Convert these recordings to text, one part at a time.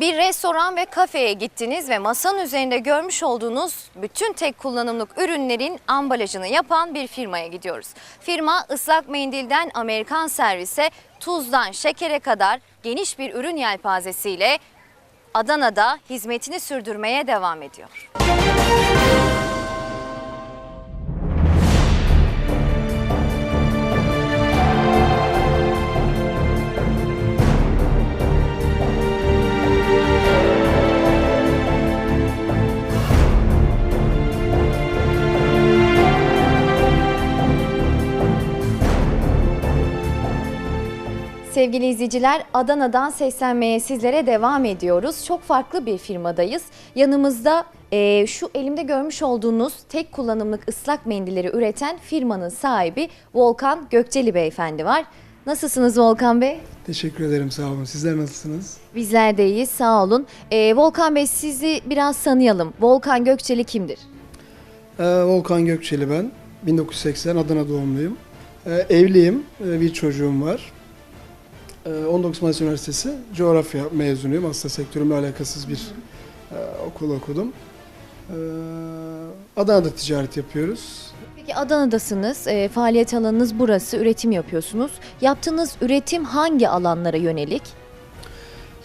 Bir restoran ve kafeye gittiniz ve masanın üzerinde görmüş olduğunuz bütün tek kullanımlık ürünlerin ambalajını yapan bir firmaya gidiyoruz. Firma ıslak mendilden Amerikan servise, tuzdan şekere kadar geniş bir ürün yelpazesiyle Adana'da hizmetini sürdürmeye devam ediyor. Sevgili izleyiciler, Adana'dan seslenmeye sizlere devam ediyoruz. Çok farklı bir firmadayız. Yanımızda eee, şu elimde görmüş olduğunuz tek kullanımlık ıslak mendilleri üreten firmanın sahibi Volkan Gökçeli Beyefendi var. Nasılsınız Volkan Bey? Teşekkür ederim sağ olun. Sizler nasılsınız? Bizler de iyiyiz, sağ olun. Eee, Volkan Bey sizi biraz tanıyalım. Volkan Gökçeli kimdir? Ee, Volkan Gökçeli ben. 1980 Adana doğumluyum. Ee, evliyim. Ee, bir çocuğum var. Ee, 19 Mayıs Üniversitesi coğrafya mezunuyum. Aslında sektörümle alakasız bir e, okul okudum. Ee, Adana'da ticaret yapıyoruz. Peki Adana'dasınız, eee, faaliyet alanınız burası, üretim yapıyorsunuz. Yaptığınız üretim hangi alanlara yönelik?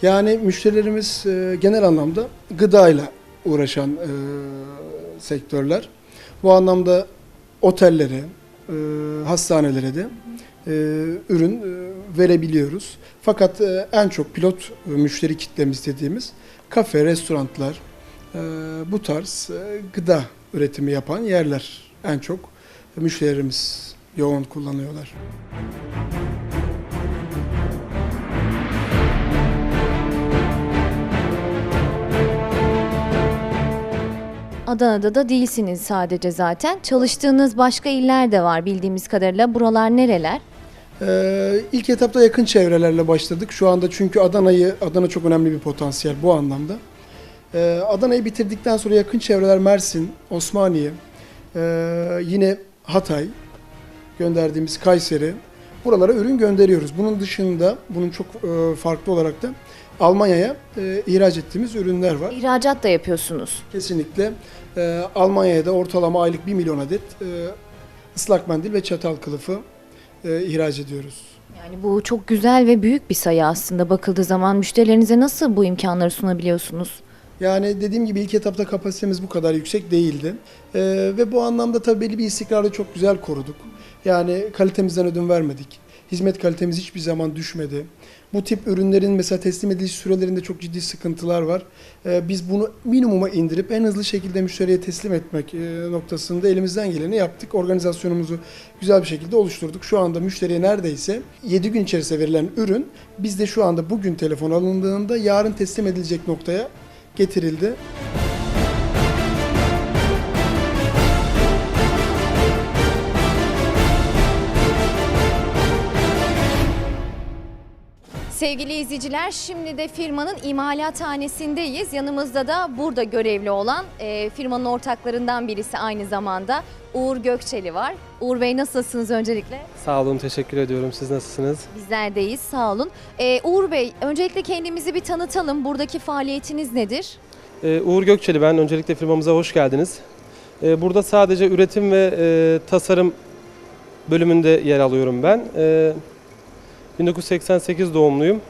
Yani müşterilerimiz e, genel anlamda gıdayla uğraşan e, sektörler. Bu anlamda otellere, e, hastanelere de e, ürün e, verebiliyoruz. Fakat e, en çok pilot e, müşteri kitlemiz dediğimiz kafe, restoranlar, e, bu tarz e, gıda üretimi yapan yerler en çok müşterilerimiz yoğun kullanıyorlar. Adana'da da değilsiniz sadece zaten. Çalıştığınız başka iller de var bildiğimiz kadarıyla. Buralar nereler? Ee, ilk etapta yakın çevrelerle başladık. Şu anda çünkü Adana'yı, Adana çok önemli bir potansiyel bu anlamda. Ee, Adana'yı bitirdikten sonra yakın çevreler Mersin, Osmaniye, ee, yine Hatay, gönderdiğimiz Kayseri. Buralara ürün gönderiyoruz. Bunun dışında, bunun çok e, farklı olarak da Almanya'ya e, ihraç ettiğimiz ürünler var. İhracat da yapıyorsunuz. Kesinlikle e, Almanya'ya da ortalama aylık 1 milyon adet e, ıslak mendil ve çatal kılıfı e, ihraç ediyoruz. Yani bu çok güzel ve büyük bir sayı aslında bakıldığı zaman. Müşterilerinize nasıl bu imkanları sunabiliyorsunuz? Yani dediğim gibi ilk etapta kapasitemiz bu kadar yüksek değildi. Ee, ve bu anlamda tabii belli bir istikrarı çok güzel koruduk. Yani kalitemizden ödün vermedik. Hizmet kalitemiz hiçbir zaman düşmedi. Bu tip ürünlerin mesela teslim ediliş sürelerinde çok ciddi sıkıntılar var. Ee, biz bunu minimuma indirip en hızlı şekilde müşteriye teslim etmek e, noktasında elimizden geleni yaptık. Organizasyonumuzu güzel bir şekilde oluşturduk. Şu anda müşteriye neredeyse 7 gün içerisinde verilen ürün bizde şu anda bugün telefon alındığında yarın teslim edilecek noktaya getirildi. Sevgili izleyiciler şimdi de firmanın imalathanesindeyiz. Yanımızda da burada görevli olan e, firmanın ortaklarından birisi aynı zamanda Uğur Gökçeli var. Uğur Bey nasılsınız öncelikle? Sağ olun, teşekkür ediyorum. Siz nasılsınız? Bizler deyiz sağ olun. E, Uğur Bey öncelikle kendimizi bir tanıtalım. Buradaki faaliyetiniz nedir? Ee, Uğur Gökçeli ben. Öncelikle firmamıza hoş geldiniz. Ee, burada sadece üretim ve e, tasarım bölümünde yer alıyorum ben. Ee, 1988 doğumluyum.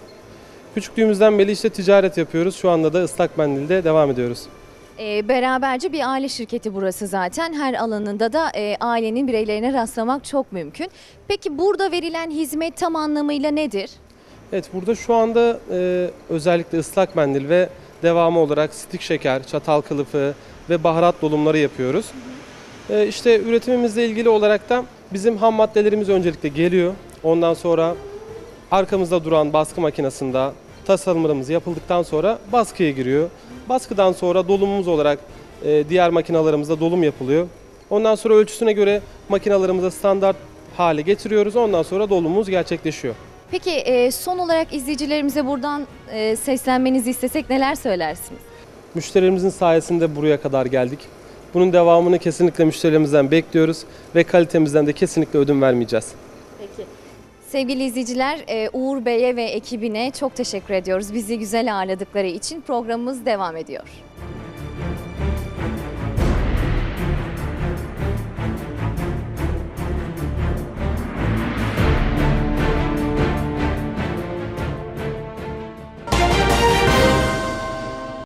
Küçüklüğümüzden beri işte ticaret yapıyoruz. Şu anda da ıslak mendilde devam ediyoruz. E, beraberce bir aile şirketi burası zaten. Her alanında da e, ailenin bireylerine rastlamak çok mümkün. Peki burada verilen hizmet tam anlamıyla nedir? Evet burada şu anda e, özellikle ıslak mendil ve devamı olarak stik şeker, çatal kılıfı ve baharat dolumları yapıyoruz. E, işte üretimimizle ilgili olarak da bizim ham maddelerimiz öncelikle geliyor. Ondan sonra arkamızda duran baskı makinesinde tasarımlarımız yapıldıktan sonra baskıya giriyor. Baskıdan sonra dolumumuz olarak e, diğer makinalarımızda dolum yapılıyor. Ondan sonra ölçüsüne göre makinalarımızı standart hale getiriyoruz. Ondan sonra dolumumuz gerçekleşiyor. Peki e, son olarak izleyicilerimize buradan e, seslenmenizi istesek neler söylersiniz? Müşterilerimizin sayesinde buraya kadar geldik. Bunun devamını kesinlikle müşterilerimizden bekliyoruz ve kalitemizden de kesinlikle ödün vermeyeceğiz. Sevgili izleyiciler, e, Uğur Bey'e ve ekibine çok teşekkür ediyoruz. Bizi güzel ağırladıkları için programımız devam ediyor.